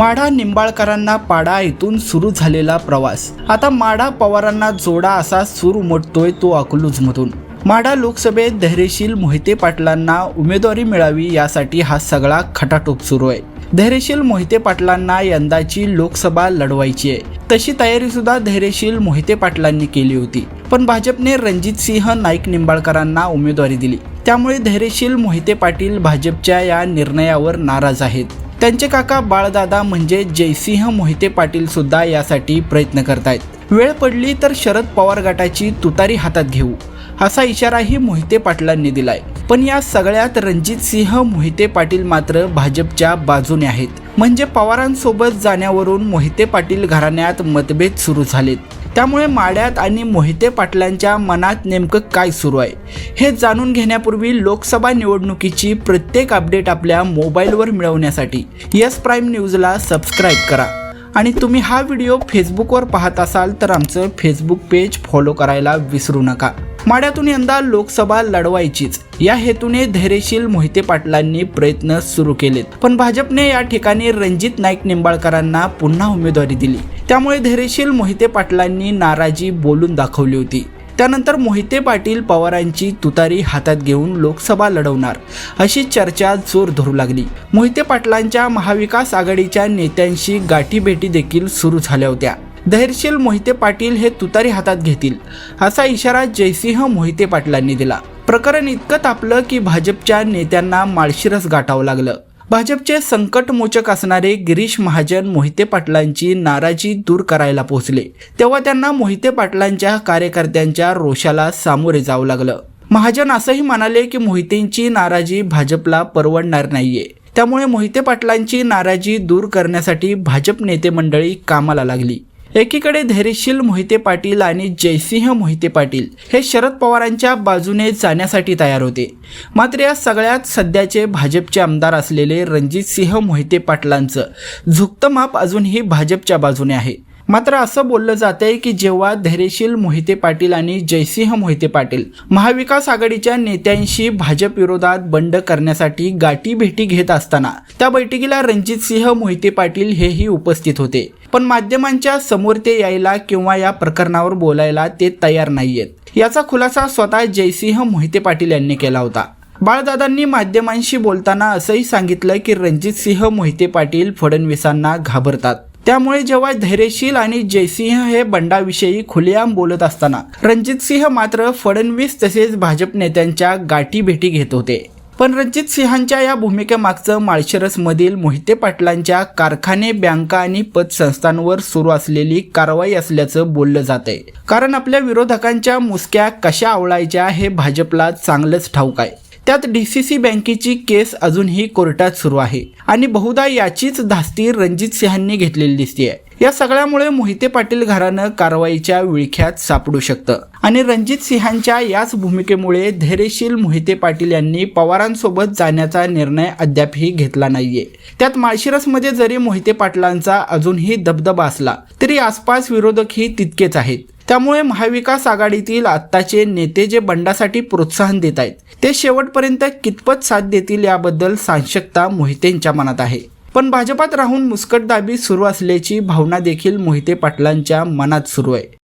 माढा निंबाळकरांना पाडा इथून सुरू झालेला प्रवास. आता माढा पवारांना जोडा असा सूर उमटतोय तो अकलूजमधून. माढा लोकसभेत धैर्यशील मोहिते पाटलांना उमेदवारी मिळावी यासाठी हा सगळा खटाटोप सुरू आहे. धैर्यशील मोहिते पाटलांना यंदाची लोकसभा लढवायची आहे. तशी तयारी सुद्धा धैर्यशील मोहिते पाटलांनी केली होती. पण भाजपने रणजित सिंह नाईक निंबाळकरांना उमेदवारी दिली. त्यामुळे धैर्यशील मोहिते पाटील भाजपच्या या निर्णयावर नाराज आहेत. त्यांचे काका बाळदादा म्हणजे जयसिंह मोहिते पाटील सुद्धा यासाठी प्रयत्न करतायत. वेळ पडली तर शरद पवार गटाची तुतारी हातात घेऊ असा इशाराही मोहिते पाटलांनी दिलाय. पण या सगळ्यात रणजित सिंह मोहिते पाटील मात्र भाजपच्या बाजूने आहेत. म्हणजे पवारांसोबत जाण्यावरून मोहिते पाटील घराण्यात मतभेद सुरू झालेत. त्यामुळे माड्यात आणि मोहिते पाटलांच्या मनात नेमकं काय सुरू आहे? हे जाणून घेण्यापूर्वी लोकसभा निवडणुकीची प्रत्येक अपडेट आपल्या मोबाईलवर मिळवण्यासाठी यस प्राईम न्यूजला सबस्क्राईब करा. आणि तुम्ही हा व्हिडिओ फेसबुकवर पाहत असाल तर आमचं फेसबुक पेज फॉलो करायला विसरू नका. माड्यातून यंदा लोकसभा लढवायचीच. या हेतूने धैर्यशील मोहिते पाटलांनी प्रयत्न सुरू केलेत. पण भाजपने या ठिकाणी रणजित नाईक निंबाळकरांना पुन्हा उमेदवारी दिली. त्यामुळे धैर्यशील मोहिते पाटलांनी नाराजी बोलून दाखवली होती. त्यानंतर मोहिते पाटील पवारांची तुतारी हातात घेऊन लोकसभा लढवणार अशी चर्चा जोर धरू लागली. मोहिते पाटलांच्या महाविकास आघाडीच्या नेत्यांशी गाठीभेटी देखील सुरू झाल्या होत्या. धैर्यशील मोहिते पाटील हे तुतारी हातात घेतील असा इशारा जयसिंह मोहिते पाटलांनी दिला. प्रकरण इतकं तापलं की भाजपच्या नेत्यांना माळशिरस गाठावं लागलं. भाजपचे संकटमोचक असणारे गिरीश महाजन मोहिते पाटलांची नाराजी दूर करायला पोहोचले. तेव्हा त्यांना मोहिते पाटलांच्या कार्यकर्त्यांच्या रोषाला सामोरे जावं लागलं. महाजन असंही म्हणाले की मोहितेंची नाराजी भाजपला परवडणार नाहीये. त्यामुळे मोहिते पाटलांची नाराजी दूर करण्यासाठी भाजप नेते मंडळी कामाला लागली. एकीकडे धैर्यशील मोहिते पाटील आणि जयसिंह मोहिते पाटील हे शरद पवारांच्या बाजूने जाण्यासाठी तयार होते. मात्र या सगळ्यात सध्याचे भाजपचे आमदार असलेले रणजित सिंह मोहिते पाटलांचं झुकतं माप अजूनही भाजपच्या बाजूने आहे. मात्र असं बोललं जात आहे की जेव्हा धैर्यशील मोहिते पाटील आणि जयसिंह मोहिते पाटील महाविकास आघाडीच्या नेत्यांशी भाजप विरोधात बंड करण्यासाठी गाठी भेटी घेत असताना त्या बैठकीला रणजित सिंह मोहिते पाटील हेही उपस्थित होते. पण माध्यमांच्या समोर ते यायला किंवा या प्रकरणावर बोलायला ते तयार नाहीयेत. याचा खुलासा स्वतः जयसिंह मोहिते पाटील यांनी केला होता. बाळदादांनी माध्यमांशी बोलताना असंही सांगितलं की रणजित सिंह मोहिते पाटील फडणवीसांना घाबरतात. त्यामुळे जेव्हा धैर्यशील आणि जयसिंह हे बंडाविषयी खुलेआम बोलत असताना रणजित सिंह मात्र फडणवीस तसेच भाजप नेत्यांच्या गाठी भेटी घेत होते. पण रणजित सिंहांच्या या भूमिकेमागचं माळशिरसमधील मोहिते पाटलांच्या कारखाने बँका आणि पतसंस्थांवर सुरू असलेली कारवाई असल्याचं बोललं जातंय. आहे कारण आपल्या विरोधकांच्या मुसक्या कशा आवळायच्या हे भाजपला चांगलंच ठाऊक आहे. त्यात डी सी सी बँकेची केस अजूनही कोर्टात सुरू आहे. आणि बहुधा याचीच धास्ती रणजित सिंहांनी घेतलेली दिसतीये. या सगळ्यामुळे मोहिते पाटील घरानं कारवाईच्या विळख्यात सापडू शकतं. आणि रणजित सिंहांच्या याच भूमिकेमुळे धैर्यशील मोहिते पाटील यांनी पवारांसोबत जाण्याचा निर्णय अद्यापही घेतला नाहीये. त्यात माळशिरसमध्ये जरी मोहिते पाटलांचा अजूनही दबदबा असला तरी आसपास विरोधकही तितकेच आहेत. त्यामुळे महाविकास आघाडीतील आत्ताचे नेते जे बंडासाठी प्रोत्साहन देत आहेत ते शेवटपर्यंत कितपत साथ देतील याबद्दल सांशकता मोहितेंच्या मनात आहे. पण भाजपात राहून मुस्कटदाबी सुरू असल्याची भावना देखील मोहिते पाटलांच्या मनात सुरू आहे.